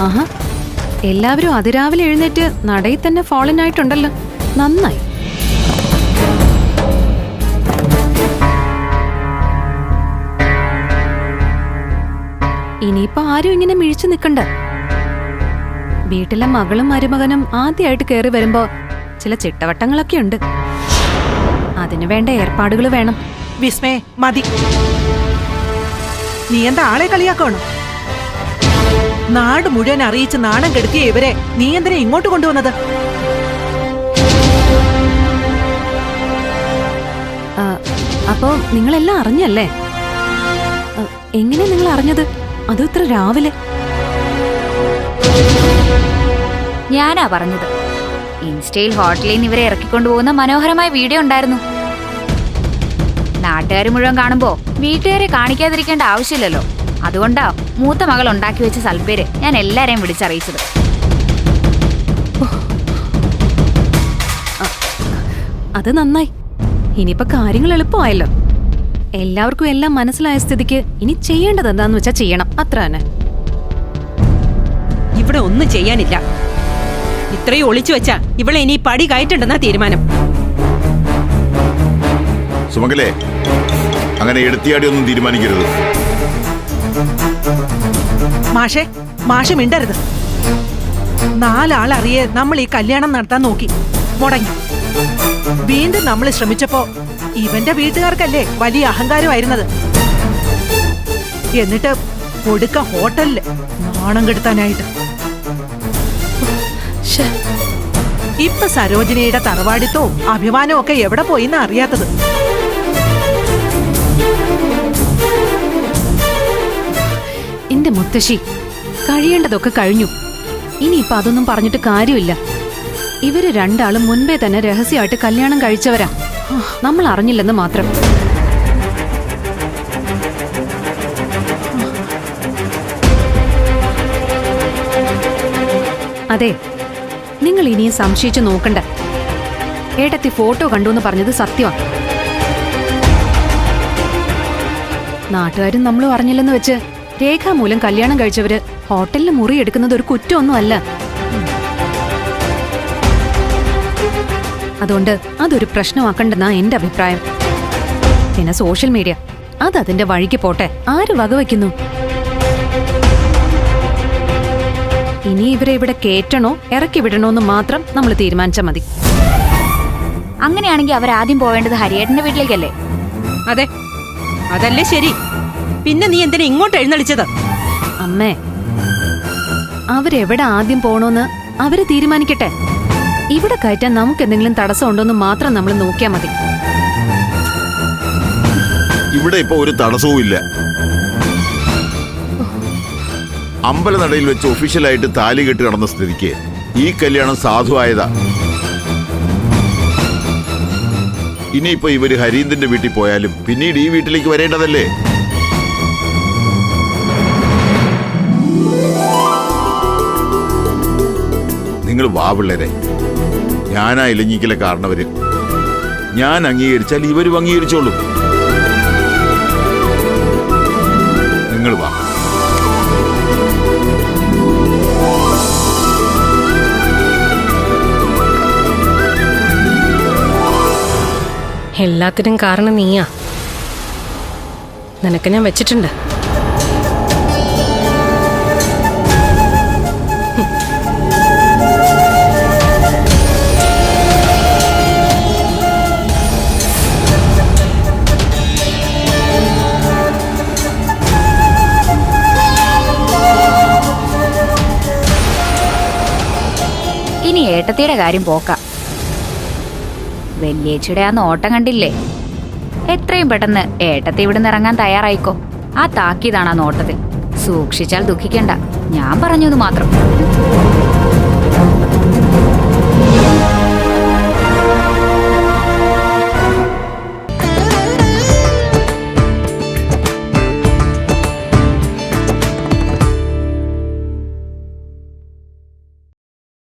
ആഹാ. എല്ലാവരും അതിരാവിലെ എഴുന്നേറ്റ് നടയിൽ തന്നെ ഫോളൻ ആയിട്ടുണ്ടല്ലോ. നന്നായി. ഇനിയിപ്പോ ആരും ഇങ്ങനെ മിഴിച്ചു നിൽക്കണ്ട. വീട്ടിലെ മകളും മരുമകനും ആദ്യമായിട്ട് കയറി വരുമ്പോ ചില ചിട്ടവട്ടങ്ങളൊക്കെ ഉണ്ട്. അതിനു വേണ്ട ഏർപ്പാടുകൾ വേണം. വിസ്മേ മതി. നീ എന്താ ആളെ കളിയാക്കണോ നാട് മുഴുവൻ അറിയിച്ച് നാണം കെടുത്തിയ ഇവരെ നീ എന്തിനാ ഇങ്ങോട്ട് കൊണ്ടുവന്നത്? അപ്പോ നിങ്ങളെല്ലാം അറിഞ്ഞല്ലേ? എങ്ങനെ നിങ്ങൾ അറിഞ്ഞത്? അതും ഇത്ര രാവിലെ. ഞാനാ പറഞ്ഞത്. ഇൻസ്റ്റയിൽ ഹോട്ടലിൽ നിന്ന് ഇവരെ ഇറക്കിക്കൊണ്ടുപോകുന്ന മനോഹരമായ വീഡിയോ ഉണ്ടായിരുന്നു. നാട്ടുകാർ മുഴുവൻ കാണുമ്പോ വീട്ടുകാരെ കാണിക്കാതിരിക്കേണ്ട ആവശ്യമില്ലല്ലോ. അതുകൊണ്ടാ മൂത്ത മകൾ ഉണ്ടാക്കി വെച്ച സൽപ്പേര് ഞാൻ എല്ലാരെയും വിളിച്ചറിയിച്ചത്. അത് നന്നായി. ഇനിയിപ്പോ കാര്യങ്ങൾ എളുപ്പമായല്ലോ. എല്ലാവർക്കും എല്ലാം മനസ്സിലായ സ്ഥിതിക്ക് ഇനി ചെയ്യേണ്ടത് എന്താന്ന് വെച്ചാ ചെയ്യണം. അത്ര തന്നെ. ഇവിടെ ഒന്നും ചെയ്യാനില്ല. ഇത്രയും ഒളിച്ചു വെച്ചാ ഇവളെ ഇനി പടി കയറ്റണ്ടെന്നാ തീരുമാനം. സുമംഗലേ അങ്ങനെ എടുത്തിയാടി ഒന്നും തീരുമാനിക്കരുത്. മാഷെ മാഷെ മിണ്ടരുത്. നാലാളറിയെ നമ്മൾ ഈ കല്യാണം നടത്താൻ നോക്കി. മുടങ്ങി. വീണ്ടും നമ്മൾ ശ്രമിച്ചപ്പോ ഇവന്റെ വീട്ടുകാർക്കല്ലേ വലിയ അഹങ്കാരമായിരുന്നത്. എന്നിട്ട് ഒടുക്ക ഹോട്ടലിൽ നാണം കെടുത്താനായിട്ട്. ഇപ്പൊ സരോജിനിയുടെ തറവാടിത്തവും അഭിമാനവും ഒക്കെ എവിടെ പോയിന്ന് അറിയാത്തത്? എന്റെ മുത്തശ്ശി. കഴിയേണ്ടതൊക്കെ കഴിഞ്ഞു. ഇനിയിപ്പൊ അതൊന്നും പറഞ്ഞിട്ട് കാര്യമില്ല. ഇവർ രണ്ടാളും മുൻപേ തന്നെ രഹസ്യമായിട്ട് കല്യാണം കഴിച്ചവരാ. നമ്മൾ അറിഞ്ഞില്ലെന്ന് മാത്രം. അതെ നിങ്ങൾ ഇനിയും സംശയിച്ചു നോക്കണ്ട. ഏട്ടത്തി ഫോട്ടോ കണ്ടു എന്ന് പറഞ്ഞത് സത്യമാണ് നാട്ടുകാരും നമ്മളും അറിഞ്ഞില്ലെന്ന് വെച്ച് രേഖാമൂലം കല്യാണം കഴിച്ചവര് ഹോട്ടലിൽ മുറി എടുക്കുന്നത് ഒരു കുറ്റമൊന്നും അല്ല അതുകൊണ്ട് അതൊരു പ്രശ്നമാക്കണ്ടെന്നാ എന്റെ അഭിപ്രായം. പിന്നെ സോഷ്യൽ മീഡിയ. അത് അതിന്റെ വഴിക്ക് പോട്ടെ. ആര് വകവയ്ക്കുന്നു ഇനി ഇവരെ ഇവിടെ കേറ്റണോ ഇറക്കി വിടണോ എന്ന് മാത്രം നമ്മൾ തീരുമാനിച്ചാൽ മതി. അങ്ങനെയാണെങ്കിൽ അവർ ആദ്യം പോവേണ്ടത് ഹരിയേട്ടന്റെ വീട്ടിലേക്കല്ലേ? അതെ. അതല്ലേ ശരി. പിന്നെ നീ എന്തിനാ ഇങ്ങോട്ട് എഴുന്നള്ളിച്ചത്? അമ്മേ അവരെവിടെ ആദ്യം പോണോന്ന് അവർ തീരുമാനിക്കട്ടെ. ഇവിടെ കയറ്റാൻ നമുക്ക് എന്തെങ്കിലും തടസ്സം ഉണ്ടോന്ന് മാത്രം നമ്മൾ നോക്കിയാൽ മതി. ഇവിടെ ഇപ്പൊ ഒരു തടസ്സവും ഇല്ല. അമ്പലനടയിൽ വെച്ച് ഒഫീഷ്യലായിട്ട് താലി കെട്ടി നടന്ന സ്ഥിതിക്ക് ഈ കല്യാണം സാധുവായതാ. ഇനിയിപ്പോ ഇവർ ഹരീന്ദ്രന്റെ വീട്ടിൽ പോയാലും പിന്നീട് ഈ വീട്ടിലേക്ക് വരേണ്ടതല്ലേ? നിങ്ങൾ വാ പിള്ളേരെ. ഞാനാ ഇലഞ്ഞിക്കലെ കാരണവര്. ഞാൻ അംഗീകരിച്ചാൽ ഇവരും അംഗീകരിച്ചോളൂ. നിങ്ങൾ വാ. എല്ലാത്തിനും കാരണം നീയാ. നിനക്ക് ഞാൻ വെച്ചിട്ടുണ്ട്. പാർവതിയുടെ കാര്യം പോക്കാം. വല്യേച്ചിയുടെ ആ നോട്ടം കണ്ടില്ലേ? എത്രയും പെട്ടെന്ന് ഏട്ടത്തെ ഇവിടുന്ന് ഇറങ്ങാൻ തയ്യാറായിക്കോ. ആ താക്കീതാണ് ആ നോട്ടത്തിൽ. സൂക്ഷിച്ചാൽ ദുഃഖിക്കണ്ട. ഞാൻ പറഞ്ഞു മാത്രം.